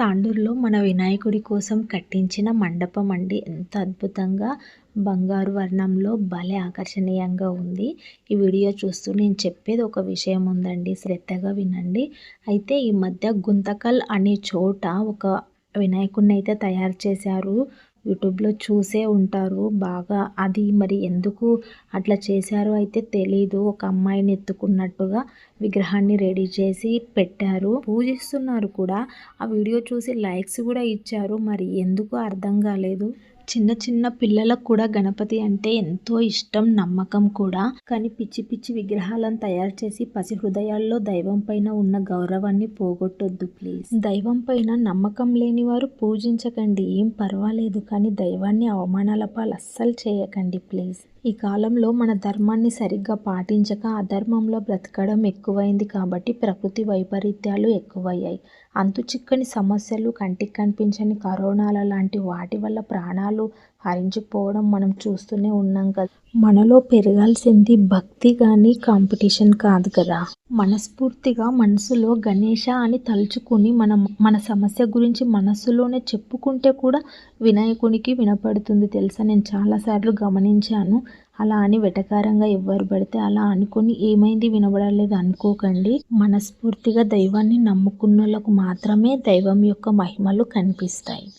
తాండూరులో మన వినాయకుడి కోసం కట్టించిన మండపం అండి. ఎంత అద్భుతంగా బంగారు వర్ణంలో భలే ఆకర్షణీయంగా ఉంది. ఈ వీడియో చూస్తూ నేను చెప్పేది ఒక విషయం ఉందండి. శ్రద్ధగా వినండి. అయితే ఈ మధ్య గుంతకల్ అనే చోట ఒక వినాయకుడిని అయితే తయారు చేశారు. యూట్యూబ్లో చూసే ఉంటారు. బాగా అది మరి ఎందుకు అట్లా చేశారో అయితే తెలీదు. ఒక అమ్మాయిని ఎత్తుకున్నట్టుగా విగ్రహాన్ని రెడీ చేసి పెట్టారు. పూజిస్తున్నారు కూడా. ఆ వీడియో చూసి లైక్స్ కూడా ఇచ్చారు. మరి ఎందుకు అర్థం కాలేదు. చిన్న చిన్న పిల్లలకు కూడా గణపతి అంటే ఎంతో ఇష్టం నమ్మకం కూడా. కానీ పిచ్చి పిచ్చి విగ్రహాలను తయారు చేసి పసి హృదయాల్లో దైవం పైన ఉన్న గౌరవాన్ని పోగొట్టొద్దు ప్లీజ్. దైవం పైన నమ్మకం లేని వారు పూజించకండి. ఏం పర్వాలేదు. కానీ దైవాన్ని అవమానాల పాలు అస్సలు చేయకండి ప్లీజ్. ఈ కాలంలో మన ధర్మాన్ని సరిగ్గా పాటించక అధర్మంలో బ్రతకడం ఎక్కువైంది కాబట్టి ప్రకృతి వైపరీత్యాలు ఎక్కువయ్యాయి. అంతు చిక్కని సమస్యలు కంటికి కనిపించని కరోనాల లాంటి వాటి వల్ల ప్రాణాలు హరించిపోవడం మనం చూస్తూనే ఉన్నాం కదా. మనలో పెరగాల్సింది భక్తి కానీ కాంపిటీషన్ కాదు కదా. మనస్ఫూర్తిగా మనసులో గణేష అని తలుచుకుని మనం మన సమస్య గురించి మనస్సులోనే చెప్పుకుంటే కూడా వినాయకునికి వినపడుతుంది తెలుసా? నేను చాలాసార్లు గమనించాను. అలా అని వెటకారంగా ఎవ్వరు పడితే అలా అనుకుని ఏమైంది వినబడలేదు అనుకోకండి. మనస్ఫూర్తిగా దైవాన్ని నమ్ముకున్నోళ్ళకు మాత్రమే దైవం యొక్క మహిమలు కనిపిస్తాయి.